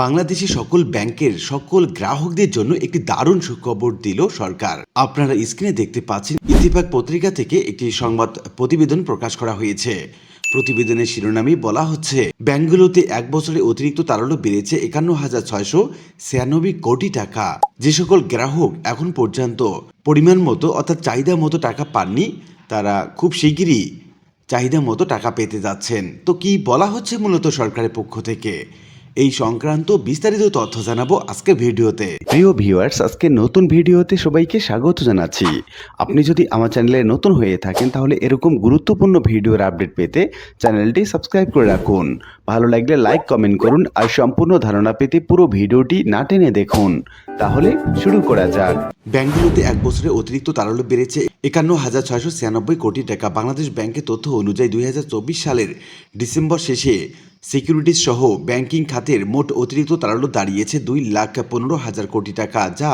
বাংলাদেশি সকল ব্যাংকের সকল গ্রাহকদের জন্য একটি দারুণ সুখবর দিল সরকার। আপনারা স্ক্রিনে দেখতে পাচ্ছেন ইত্তেফাক পত্রিকা থেকে একটি সংবাদ প্রতিবেদন প্রকাশ করা হয়েছে। প্রতিবেদনের শিরোনামে বলা হচ্ছে, ব্যাংকগুলোতে এক বছরে অতিরিক্ত তারল্য বেড়েছে একান্ন হাজার ছয়শো ছিয়ানব্বই কোটি টাকা। যে সকল গ্রাহক এখন পর্যন্ত পরিমাণ মতো অর্থাৎ চাহিদা মতো টাকা পাননি, তারা খুব শিগগিরই চাহিদা মতো টাকা পেতে যাচ্ছেন। তো কি বলা হচ্ছে মূলত সরকারের পক্ষ থেকে? এই সংক্রান্ত বিস্তারিত তথ্য জানাব আজকে ভিডিওতে। প্রিয় ভিউয়ার্স, আজকে নতুন ভিডিওতে সবাইকে স্বাগত জানাচ্ছি। আপনি যদি আমার চ্যানেলে নতুন হয়ে থাকেন, তাহলে এরকম গুরুত্বপূর্ণ ভিডিওর আপডেট পেতে চ্যানেলটি সাবস্ক্রাইব করে রাখুন। ভালো লাগলে লাইক কমেন্ট করুন আর সম্পূর্ণ ধারণা পেতে পুরো ভিডিওটি না টেনে দেখুন। তাহলে শুরু করা যাক। ব্যাংকগুলোতে এক বছরে অতিরিক্ত তারল্য বেড়েছে একান্ন হাজার ছয়শো ছিয়ানব্বই কোটি টাকা। বাংলাদেশ ব্যাংকের তথ্য অনুযায়ী দুই হাজার চব্বিশ সালের ডিসেম্বর শেষে সিকিউরিটিজ সহ ব্যাংকিং খাতের মোট অতিরিক্ত তারল্য দাঁড়িয়েছে দুই লাখ পনেরো হাজার কোটি টাকা, যা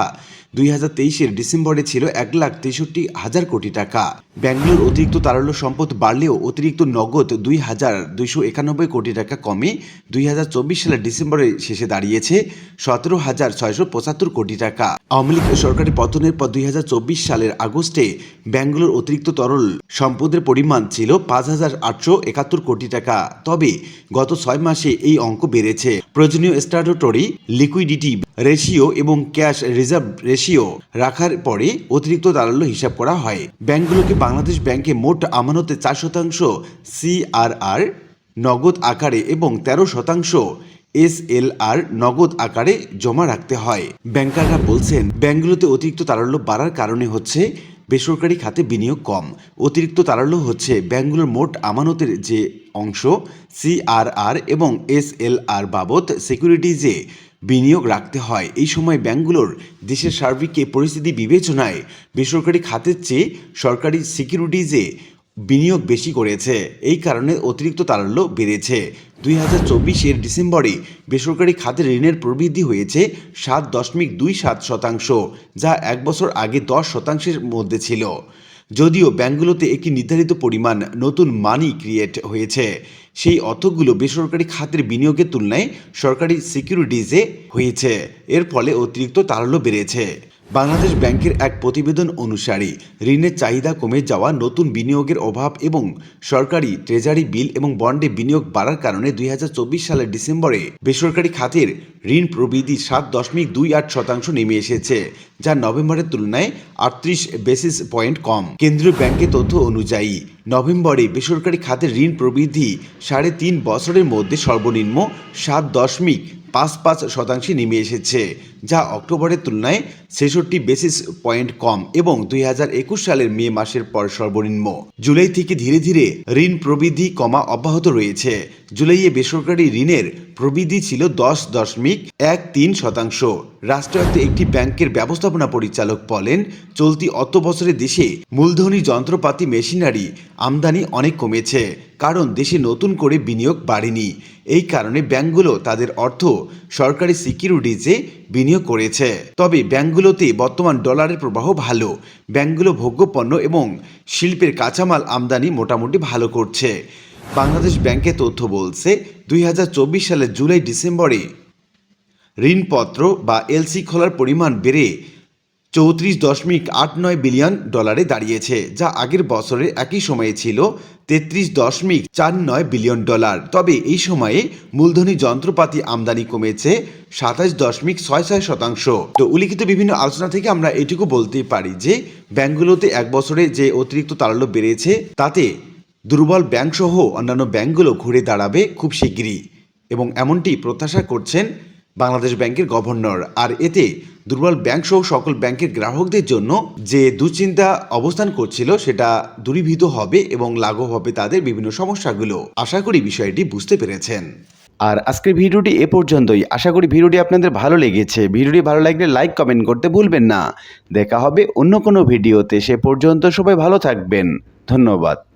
দুই হাজার তেইশের ডিসেম্বরে ছিল এক লাখ তেষট্টি হাজার কোটি টাকা। ব্যাঙ্গালোর অতিরিক্ত তারল্য সম্পদ বাড়লেও অতিরিক্ত নগদ দুই হাজার দুইশো একানব্বই কোটি টাকা কমে দুই হাজার চব্বিশ সালের ডিসেম্বরে শেষে দাঁড়িয়েছে সতেরো হাজার ছয়শো পঁচাত্তর কোটি টাকা। আওয়ামী লীগ সরকারের পতনের পর দুই হাজার চব্বিশ সালের আগস্টে ব্যাঙ্গালোর অতিরিক্ত তরল সম্পদের পরিমাণ ছিল পাঁচ হাজার আটশো একাত্তর কোটি টাকা। তবে গত ছয় মাসে এই অঙ্ক বেড়েছে। প্রয়োজনীয় স্ট্যাটুটরি, লিকুইডিটি রেশিও এবং ক্যাশ রিজার্ভ রেশিও রাখার পরে অতিরিক্ত তারল্য হিসাব করা হয়। ব্যাংকগুলোকে বাংলাদেশ ব্যাংকে মোট আমানতে চার শতাংশ, সিআরআর নগদ আকারে এবং তেরো শতাংশ এসএলআর নগদ আকারে জমা রাখতে হয়। ব্যাংকাররা বলছেন, ব্যাংকগুলোতে অতিরিক্ত তারল্য বাড়ার কারণে হচ্ছে বেসরকারি খাতে বিনিয়োগ কম। অতিরিক্ত তারল্য হচ্ছে ব্যাংকগুলোর মোট আমানতের যে অংশ সিআরআর এবং এসএলআর বাবদ সিকিউরিটিজে বিনিয়োগ রাখতে হয়। এই সময় ব্যাংকগুলোর দেশের সার্বিক পরিস্থিতি বিবেচনায় বেসরকারি খাতের চেয়ে সরকারি সিকিউরিটিজে বিনিয়োগ বেশি করেছে। এই কারণে অতিরিক্ত তারল্য বেড়েছে। দুই হাজার চব্বিশের ডিসেম্বরে বেসরকারি খাতে ঋণের প্রবৃদ্ধি হয়েছে সাত দশমিক দুই সাত শতাংশ, যা এক বছর আগে দশ শতাংশের মধ্যে ছিল। যদিও ব্যাংকগুলোতে একটি নির্ধারিত পরিমাণ নতুন মানি ক্রিয়েট হয়েছে। সেই অর্থগুলো বেসরকারি খাতের বিনিয়োগের তুলনায় সরকারি সিকিউরিটিজে হয়েছে। এর ফলে অতিরিক্ত তারল্য বেড়েছে। বাংলাদেশ ব্যাংকের এক প্রতিবেদন অনুসারে, ঋণের চাহিদা কমে যাওয়া নতুন বিনিয়োগের অভাব এবং সরকারি ট্রেজারি বিল এবং বন্ডে বিনিয়োগ বাড়ার কারণে দুই হাজার চব্বিশ সালের ডিসেম্বরে বেসরকারি খাতের ঋণ প্রবৃদ্ধি সাত দশমিক দুই আট শতাংশ নেমে এসেছে, যা নভেম্বরের তুলনায় আটত্রিশ বেসিস পয়েন্ট কম। কেন্দ্রীয় ব্যাংকের তথ্য অনুযায়ী, নভেম্বরে বেসরকারি খাতের ঋণ প্রবৃদ্ধি সাড়ে তিন বছরের মধ্যে সর্বনিম্ন সাত দশমিক পাঁচ পাঁচ শতাংশে নেমে এসেছে, যা অক্টোবরের তুলনায় ছেষট্টি বেসিস পয়েন্ট কম এবং দুই হাজার একুশ সালের মে মাসের পর সর্বনিম্ন। জুলাই থেকে ধীরে ধীরে ঋণ প্রবৃদ্ধি কমা অব্যাহত রয়েছে। জুলাইয়ে বেসরকারি ঋণের প্রবৃদ্ধি ছিল দশ দশমিক এক তিন শতাংশ। রাষ্ট্রায়ত্ত একটি ব্যাংকের ব্যবস্থাপনা পরিচালক বলেন, চলতি অত বছরে দেশে মূলধনী যন্ত্রপাতি মেশিনারি আমদানি অনেক কমেছে। কারণ দেশে নতুন করে বিনিয়োগ বাড়েনি। এই কারণে ব্যাংকগুলো তাদের অর্থ সরকারি সিকিউরিটিজে বিনিয়োগ করেছে। তবে ব্যাংকগুলোতে বর্তমান ডলারের প্রবাহ ভালো। ব্যাংকগুলো ভোগ্যপণ্য এবং শিল্পের কাঁচামাল আমদানি মোটামুটি ভালো করছে। বাংলাদেশ ব্যাংকের তথ্য বলছে, দুই হাজার চব্বিশ সালের জুলাই ডিসেম্বরে ঋণপত্র বা এলসি খোলার পরিমাণ বেড়ে চৌত্রিশ দশমিক আট নয় বিলিয়ন ডলারে দাঁড়িয়েছে, যা আগের বছরের একই সময়ে ছিল তেত্রিশ দশমিক চার নয় বিলিয়ন ডলার। তবে এই সময়ে মূলধনী যন্ত্রপাতি আমদানি কমেছে সাতাশ দশমিক ছয় ছয় শতাংশ। তো উল্লিখিত বিভিন্ন আলোচনা থেকে আমরা এটুকু বলতে পারি যে ব্যাংকগুলোতে এক বছরে যে অতিরিক্ত তারল্য বেড়েছে, তাতে দুর্বল ব্যাংক সহ অন্যান্য ব্যাংকগুলো ঘুরে দাঁড়াবে খুব শিগগিরই এবং এমনটি প্রত্যাশা করছেন বাংলাদেশ ব্যাংকের গভর্নর। আর এতে দুর্বল ব্যাংক সহ সকল ব্যাংকের গ্রাহকদের জন্য যে দুশ্চিন্তা অবস্থান করছিল, সেটা দূরীভূত হবে এবং লাঘব হবে তাদের বিভিন্ন সমস্যাগুলো। আশা করি বিষয়টি বুঝতে পেরেছেন। আর আজকের ভিডিওটি এ পর্যন্তই। আশা করি ভিডিওটি আপনাদের ভালো লেগেছে। ভিডিওটি ভালো লাগলে লাইক, কমেন্ট করতে ভুলবেন না। দেখা হবে অন্য কোনো ভিডিওতে। সে পর্যন্ত সবাই ভালো থাকবেন। ধন্যবাদ।